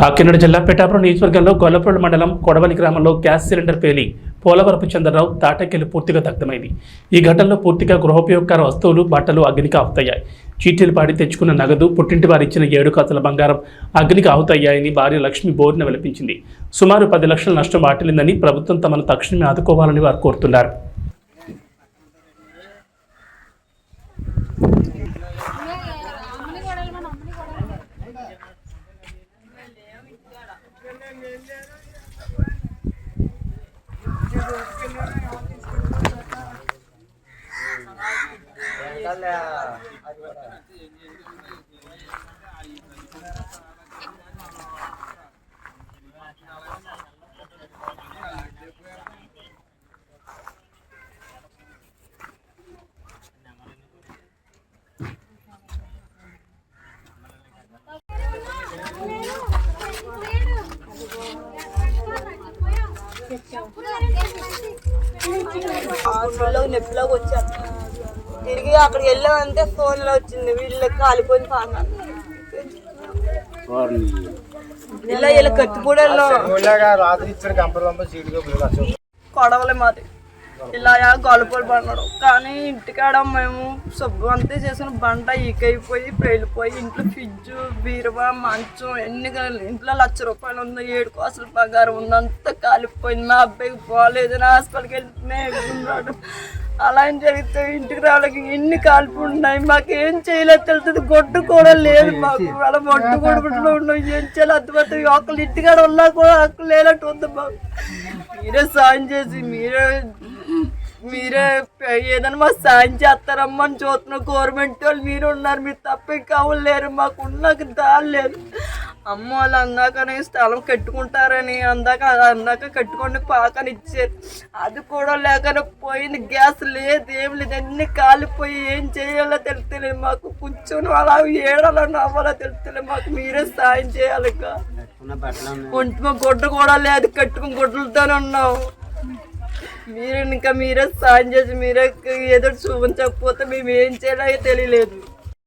కాకినాడ జిల్లా పిఠాపురం నియోజకవర్గంలో గొల్లపల్లి మండలం కొడవలి గ్రామంలో గ్యాస్ సిలిండర్ పేలి పోలవరపు చంద్రరావు తాటకెళ్ళి పూర్తిగా దగ్ధమైంది. ఈ ఘటనలో పూర్తిగా గృహోపయోగకర వస్తువులు బట్టలు అగ్నికి ఆవుతయ్యాయి చీటీలు పాడి తెచ్చుకున్న నగదు పుట్టింటి వారు ఇచ్చిన ఏడు కాసుల బంగారం అగ్నికి ఆవుతయ్యాయని భార్య లక్ష్మి బోర్న విలపించింది. సుమారు పది లక్షల నష్టం వాటిల్లిందని ప్రభుత్వం తమను తక్షణమే ఆదుకోవాలని వారు కోరుతున్నారు. અલ્યા నొప్పిలోకి వచ్చాను. తిరిగి అక్కడికి వెళ్ళామంటే ఫోన్లో వచ్చింది వీళ్ళకి కాలిపోయిన పాక ఇలా ఇలా కత్తిపూడల్లో. ఊళ్ళగా రాత్రి ఇచ్చాడు గంపలు సీటుగా కొడవలే మాది. ఇలా గొలపలు పడినాడు. కానీ ఇంటికాడ మేము సబ్బు అంతా చేసిన బండ ఈకైపోయి పేలిపోయి ఇంట్లో ఫ్రిడ్జ్ బీరువా మంచం ఎన్ని ఇంట్లో లక్ష రూపాయలు ఉంది ఏడు కోసలు బంగారం ఉంది అంతా కాలిపోయింది. మా అబ్బాయికి పోలేదు హాస్పిటల్కి వెళ్తూనే ఉన్నాడు అలా ఏం జరిగితే ఇంటికి రావడానికి ఎన్ని కాల్పులు ఉన్నాయి? మాకు ఏం చేయలేదు తెలుస్తుంది. గొడ్డు కూడా లేదు మాకు. అలా మొట్టు కొడుకుంటూ ఉన్నాం. ఏం చేయాలి అర్థమవుతుంది ఒకళ్ళు ఇంటికాడ ఉన్నా కూడా హక్కు లేనట్టు ఉంది మాకు. మీరే సాయం చేసి మీరే మీరే ఏదైనా మాకు సాయం చేస్తారమ్మా అని చూస్తున్నాం గవర్నమెంట్ వాళ్ళు మీరు ఉన్నారు. మీరు తప్ప కావాలి లేరు. మాకు ఉన్నకు దారి లేదు. అమ్మ వాళ్ళు అందాకనే స్థలం కట్టుకుంటారని అందాక అందాక కట్టుకొని పాకని ఇచ్చారు. అది కూడా లేకనే పోయింది గ్యాస్ లేదు ఏం లేదు. అన్ని కాలిపోయి ఏం చేయాలో తెలుస్తలేదు మాకు. కూర్చొని అలా ఏడాలో నవ్వాలో తెలుస్తలేదు మాకు. మీరే సాయం చేయాలి ఇక ఒంటి మా గుడ్డ కూడా లేదు. కట్టుకుని గుడ్డలతోనే ఉన్నాం. మీరు ఇంకా మీరే సాయం చేసి మీరే ఏదో చూపించకపోతే మేము ఏం చేయాలో తెలియలేదు.